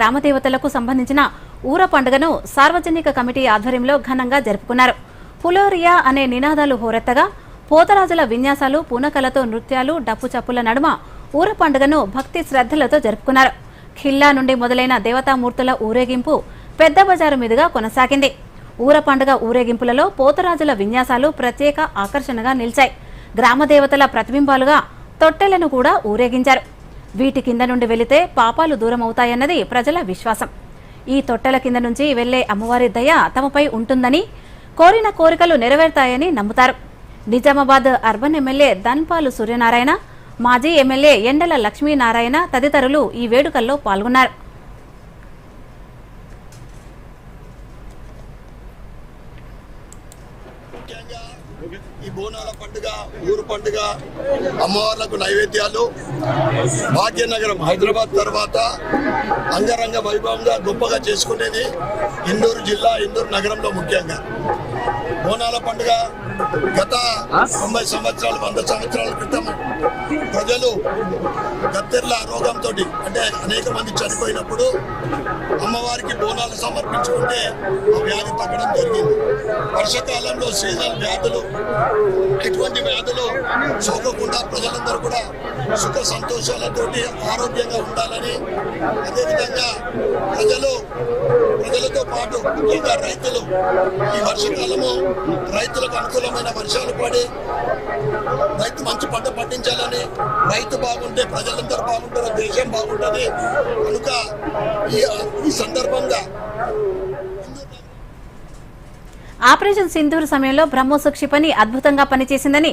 గ్రామదేవతలకు సంబంధించిన ఊర పండుగను సార్వజనిక కమిటీ ఆధ్వర్యంలో ఘనంగా జరుపుకున్నారు. పులోరియా అనే నినాదాలు హోరెత్తగా పోతరాజుల విన్యాసాలు పూనకలతో నృత్యాలు డప్పు చప్పుల నడుమ ఊర పండుగను భక్తి శ్రద్ధలతో జరుపుకున్నారు. ఖిల్లా నుండి మొదలైన దేవతామూర్తుల ఊరేగింపు పెద్ద బజారు మీదుగా కొనసాగింది. ఊర పండుగ ఊరేగింపులలో పోతరాజుల విన్యాసాలు ప్రత్యేక ఆకర్షణగా నిలిచాయి. గ్రామదేవతల ప్రతిబింబాలుగా తొట్టెలను కూడా ఊరేగించారు. వీటి కింద నుండి వెళితే పాపాలు దూరం అవుతాయన్నది ప్రజల విశ్వాసం. ఈ తొట్టెల కింద నుంచి వెళ్ళే అమ్మవారి దయ తమపై ఉంటుందని కోరిన కోరికలు నెరవేరుతాయని నమ్ముతారు. నిజామాబాద్ అర్బన్ ఎమ్మెల్యే దన్పాలు సూర్యనారాయణ మాజీ ఎమ్మెల్యే ఎండల లక్ష్మీనారాయణ తదితరులు ఈ వేడుకల్లో పాల్గొన్నారు. ముఖ్యంగా ఈ బోనాల పండుగ ఊరు పండుగ అమ్మవార్లకు నైవేద్యాలు భాగ్యనగరం హైదరాబాద్ తర్వాత అంగరంగ వైభవంగా గొప్పగా చేసుకునేది ఇందూరు జిల్లా ఇందూరు నగరంలో ముఖ్యంగా. బోనాల పండుగ గత తొంభై సంవత్సరాలు వంద సంవత్సరాల క్రితం ప్రజలు కత్తెర్ల రోగంతో అంటే అనేక మంది చనిపోయినప్పుడు అమ్మవారికి బోనాలు సమర్పించుకుంటే ఆ వ్యాధి తగ్గడం జరిగింది. వర్షాకాలంలో సీజన్ వ్యాధులు ఎటువంటి వ్యాధులు సోకకుండా ప్రజలందరూ కూడా సుఖ సంతోషాలతోటి ఆరోగ్యంగా ఉండాలని అదేవిధంగా ప్రజలు ప్రజలతో పాటు ముఖ్యంగా రైతులు ఈ వర్షాకాలము రైతులకు అనుకూలమైన వర్షాలు పడి రైతు మంచి పంట పండించాలని రైతు బాగుంటే ప్రజలందరూ బాగుంటారు దేశం బాగుంటుంది కనుక ఈ ఈ సందర్భంగా ఆపరేషన్ సింధూర్ సమయంలో బ్రహ్మోస్ క్షిపణి అద్భుతంగా పనిచేసిందని